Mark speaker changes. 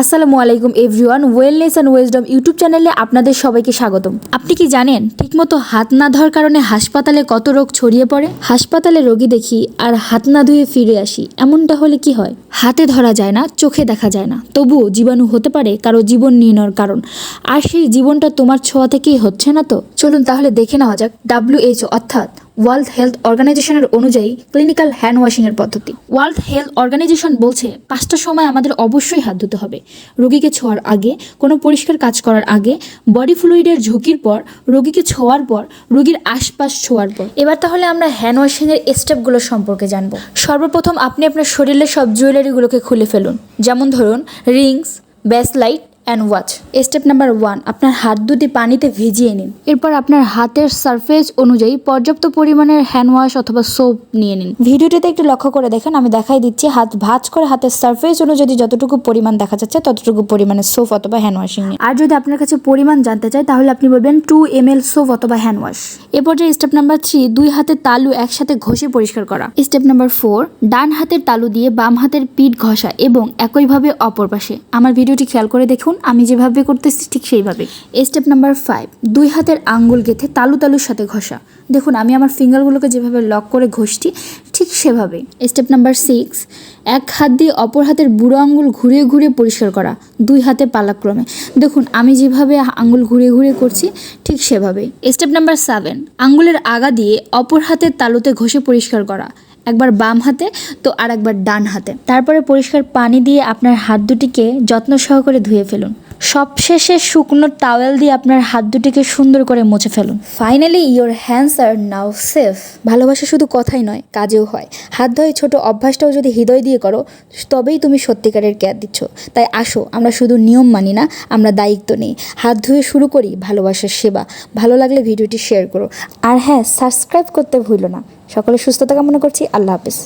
Speaker 1: আসসালামু আলাইকুম everyone wellness and wisdom YouTube চ্যানেলে আপনাদের সবাইকে স্বাগতম। আপনি কি জানেন, ঠিকমতো হাত না ধোয়ার কারণে হাসপাতালে কত রোগ ছড়িয়ে পড়ে? হাসপাতালে রোগী দেখি আর হাত না ধুয়ে ফিরে আসি, এমনটা হলে কি হয়? হাতে ধরা যায় না, চোখে দেখা যায় না। তবুও জীবাণু হতে পারে কারও জীবন নিয়ে নেওয়ার কারণ। আর সেই জীবনটা তোমার ছোঁয়া থেকেই হচ্ছে না তো? চলুন তাহলে দেখে নেওয়া যাক ডাব্লিউএইচও অর্থাৎ ওয়ার্ল্ড হেলথ অর্গানাইজেশনের অনুযায়ী ক্লিনিক্যাল হ্যান্ড ওয়াশিংয়ের পদ্ধতি। ওয়ার্ল্ড হেলথ অর্গানাইজেশন বলছে পাঁচটা সময় আমাদের অবশ্যই হাত ধুতে হবে। রোগীকে ছোঁয়ার আগে, কোনো পরিষ্কার কাজ করার আগে, বডি ফ্লুইডের ঝুঁকির পর, রোগীকে ছোঁয়ার পর, রোগীর আশপাশ ছোঁয়ার পর। এবার তাহলে আমরা হ্যান্ড ওয়াশিংয়ের স্টেপগুলো সম্পর্কে জানব। সর্বপ্রথম আপনি আপনার শরীরের সব জুয়েলারিগুলোকে খুলে ফেলুন। যেমন ধরুন, rings, bracelet and watch step number one আপনার হাত দুটি পানিতে ভিজিয়ে নিন। এরপর আপনার হাতের সারফেস অনুযায়ী পর্যাপ্ত পরিমাণের হ্যান্ড ওয়াশ অথবা সোপ নিয়ে নিন। ভিডিওটিতে একটু লক্ষ্য করে দেখেন, আমি দেখাই দিচ্ছি হাত ভাঁজ করে হাতের সারফেস অনুযায়ী যতটুকু পরিমাণ দেখা যাচ্ছে, ততটুকু পরিমাণে সোপ অথবা হ্যান্ড ওয়াশিং নিন। আর যদি আপনার কাছে পরিমাণ জানতে চাই তাহলে আপনি বলবেন টু এম এল সোপ অথবা হ্যান্ড ওয়াশ এ পর্যায়ে স্টেপ নাম্বার থ্রি দুই হাতের তালু একসাথে ঘষে পরিষ্কার করা। স্টেপ নাম্বার ফোর ডান হাতের তালু দিয়ে বাম হাতের পিঠ ঘষা এবং একইভাবে অপর পাশে। আমার ভিডিওটি খেয়াল করে দেখুন আমি যেভাবে করতেছি ঠিক সেইভাবে স্টেপ নাম্বার ফাইভ দুই হাতের আঙ্গুল গেথে তালু তালুর সাথে ঘষা। দেখুন, আমি আমার ফিঙ্গারগুলোকে যেভাবে লক করে ঘষছি, ঠিক সেভাবে স্টেপ নাম্বার সিক্স এক হাত দিয়ে অপর হাতের বুড়ো আঙ্গুল ঘুরিয়ে ঘুরিয়ে পরিষ্কার করা, দুই হাতে পালাক্রমে। দেখুন, আমি যেভাবে আঙ্গুল ঘুরিয়ে ঘুরিয়ে করছি, ঠিক সেভাবে স্টেপ নাম্বার সেভেন আঙ্গুলের আগা দিয়ে অপর হাতের তালুতে ঘষে পরিষ্কার করা। একবার বাম হাতে, তো আর একবার ডান হাতে। তারপরে পরিষ্কার পানি দিয়ে আপনার হাত দুটিকে যত্ন সহকারে ধুয়ে ফেলুন। সবশেষে শুকনো টাওয়েল দিয়ে আপনার হাত দুটিকে সুন্দর করে মুছে ফেলুন। Finally your hands are now safe ভালোবাসা শুধু কথাই নয়, কাজেও হয়। হাত ধোয় ছোট অভ্যাসটাও যদি হৃদয় দিয়ে করো, তবেই তুমি সত্যিকারের কেয়ার দিচ্ছ। তাই আসো, আমরা শুধু নিয়ম মানি না, আমরা দায়িত্ব নিই। হাত ধুয়ে শুরু করি ভালোবাসার সেবা। ভালো লাগলে ভিডিওটি শেয়ার করো। আর হ্যাঁ সাবস্ক্রাইব করতে ভুলো না। সকলে সুস্থতা কামনা করছি, আল্লাহ হাফিজ।